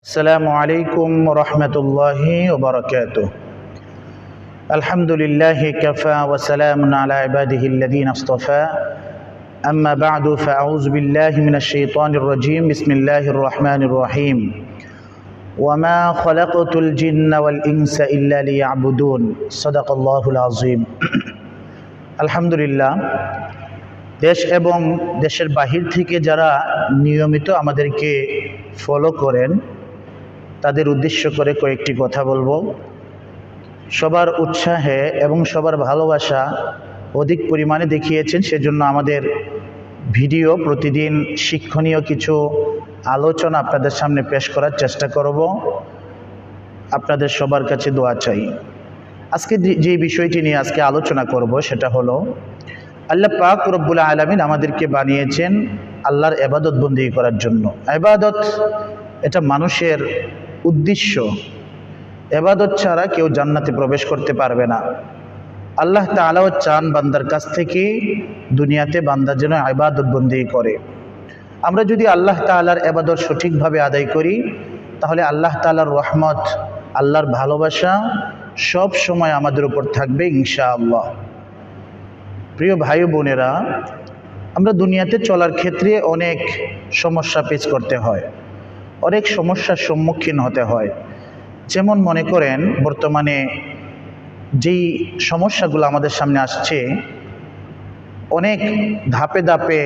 السلام عليكم ورحمة الله وبركاته الحمد لله كفى وسلام على عباده الذين اصطفى أما بعد فأعوذ بالله من الشيطان الرجيم بسم الله الرحمن الرحيم وما خلقت الجن والإنس إلا ليعبدون صدق الله العظيم الحمد لله দেশ এবং দেশের বাহির থেকে যারা নিয়মিত আমাদেরকে ফলো করেন তাদের উদ্দেশ্য করে কয়েকটি কথা বলব। সবার উৎসাহে এবং সবার ভালোবাসা অধিক পরিমাণে দেখিয়েছেন, সেজন্য আমাদের ভিডিও প্রতিদিন শিক্ষণীয় কিছু আলোচনা আপনাদের সামনে পেশ করার চেষ্টা করব। আপনাদের সবার কাছে দোয়া চাই। আজকে যে- বিষয়টি নিয়ে আজকে আলোচনা করব, সেটা হলো, আল্লাহ পাক রব্বুল আলমিন আমাদেরকে বানিয়েছেন আল্লাহর এবাদত বন্দি করার জন্য। এবাদত এটা মানুষের উদ্দেশ্য। এবাদত ছাড়া কেউ জান্নাতে প্রবেশ করতে পারবে না। আল্লাহ তালাও চান বান্দার কাছ থেকে দুনিয়াতে বান্দা যেন আবাদত বন্দি করে। আমরা যদি আল্লাহ তালার এবাদত সঠিকভাবে আদায় করি, তাহলে আল্লাহ তালার রহমত, আল্লাহর ভালোবাসা সব সময় আমাদের উপর থাকবে ইনশা আল্লাহ প্রিয় ভাই বোনেরা, আমরা দুনিয়াতে চলার ক্ষেত্রে অনেক সমস্যা পেশ করতে হয়। অনেক সমস্যার সম্মুখীন হতে হয়। যেমন মনে করেন, বর্তমানে যেই সমস্যাগুলো আমাদের সামনে আসছে, অনেক ধাপে ধাপে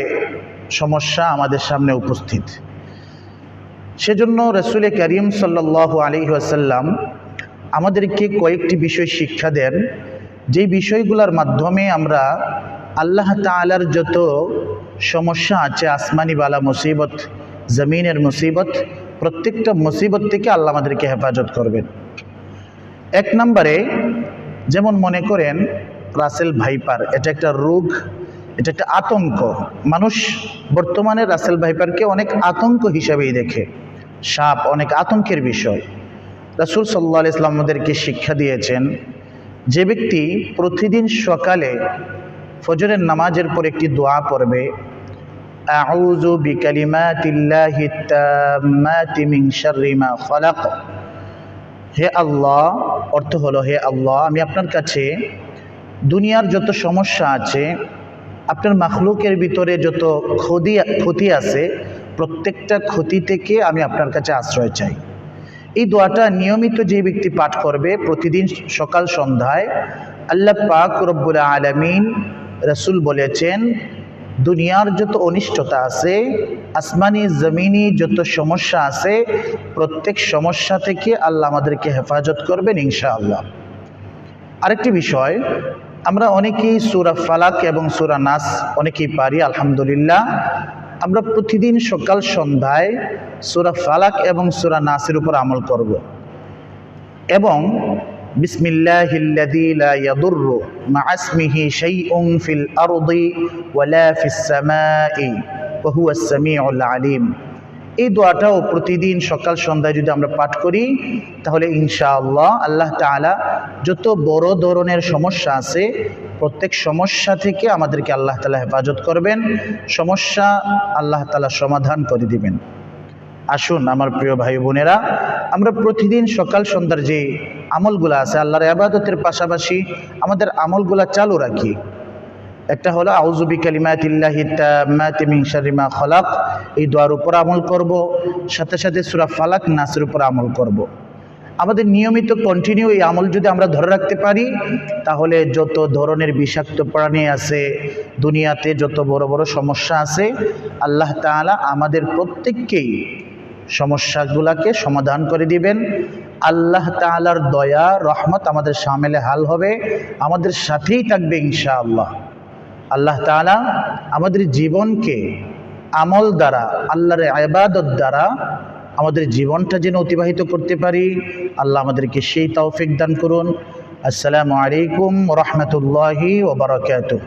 সমস্যা আমাদের সামনে উপস্থিত। সেজন্য রসুল করিম সাল্লাহ আলী আসাল্লাম আমাদেরকে কয়েকটি বিষয় শিক্ষা দেন। যেই বিষয়গুলোর মাধ্যমে আমরা আল্লাহ তালার যত সমস্যা আছে, আসমানি বালা মুসিবত, জমিনের মুসিবত প্রত্যেকটা মুসিবত থেকে আল্লাহ আমাদেরকে হেফাজত করবেন। এক নম্বরে যেমন মনে করেন, রাসেল ভাইপার, এটা একটা রোগ, এটা একটা আতঙ্ক। মানুষ বর্তমানে রাসেল ভাইপারকে অনেক আতঙ্ক হিসাবেই দেখে। সাপ অনেক আতঙ্কের বিষয়। রাসুল সাল্লাহ ইসলাম আমাদেরকে শিক্ষা দিয়েছেন, যে ব্যক্তি প্রতিদিন সকালে ফজরের নামাজের পর একটি দোয়া পড়বে আউযু বিকালিমাতিল্লাহি তাম্মাতি মিন শাররি মা খালাক। হে আল্লাহ, অর্থ হলো, হে আল্লাহ, আমি আপনার কাছে দুনিয়ার যত সমস্যা আছে, আপনার মাখলুকের ভিতরে যত ক্ষতি ক্ষতি আছে, প্রত্যেকটা ক্ষতি থেকে আমি আপনার কাছে আশ্রয় চাই। এই দোয়াটা নিয়মিত যে ব্যক্তি পাঠ করবে, প্রতিদিন সকাল সন্ধ্যায় আল্লাহ পাক রব্বুল আলমিন রসুল বলেছেন দুনিয়ার যত অনিষ্টতা আছে, আসমানি, জমিনি যত সমস্যা আছে, প্রত্যেক সমস্যা থেকে আল্লাহ আমাদেরকে হেফাজত করবেন ইনশাআল্লাহ। আরেকটি বিষয়, আমরা অনেকেই সুরা ফালাক এবং সুরা নাস অনেকেই পারি, আলহামদুলিল্লাহ। আমরা প্রতিদিন সকাল সন্ধ্যায় সুরা ফালাক এবং সুরা নাসের উপর আমল করব। এবং বিসমিল্লাহিল্লাযী লা ইয়াদুররু মা ইসমিহি শাইউন ফিল আরদি ওয়ালা ফিস সামাই ওয়া হুয়াস সামিউল আলিম। এই দোয়াটাও প্রতিদিন সকাল সন্ধ্যায় যদি আমরা পাঠ করি, তাহলে ইনশাআল্লাহ আল্লাহ তাআলা যত বড় ধরনের সমস্যা আছে, প্রত্যেক সমস্যা থেকে আমাদেরকে আল্লাহ তালা হেফাজত করবেন। সমস্যা আল্লাহ তালা সমাধান করে দিবেন। আসুন, আমার প্রিয় ভাই বোনেরা, আমরা প্রতিদিন সকাল সন্ধ্যার যে আমলগুলো আছে, আল্লাহর আবাদতের পাশাপাশি আমাদের আমলগুলা চালু রাখি একটা হলো আউজুবি কালিমাতিল্লাহি তাম্মাতি মিন শাররি মা এই দোয়ার উপর আমল করব, সাথে সাথে সূরা ফালাক নাসের উপর আমল করব। আমাদের নিয়মিত কন্টিনিউ এই আমল যদি আমরা ধরে রাখতে পারি, তাহলে যত ধরনের বিষাক্ত প্রাণী আছে, দুনিয়াতে যত বড় বড় সমস্যা আছে, আল্লাহ তাআলা আমাদের প্রত্যেককেই সমস্যাগুলোকে সমাধান করে দিবেন। আল্লাহ তাআলার দয়া, রহমত আমাদের সামেলে হাল হবে। আমাদের সাথেই থাকবে ইনশাআল্লাহ। আল্লাহ তাআলা আমাদের জীবনকে আমল দ্বারা, আল্লাহর আবাদত দ্বারা আমাদের জীবনটা যেন অতিবাহিত করতে পারি। আল্লাহ আমাদেরকে সেই তৌফিক দান করুন। আসসালামু আলাইকুম রহমতুল্লাহি ওবরাকাতুহ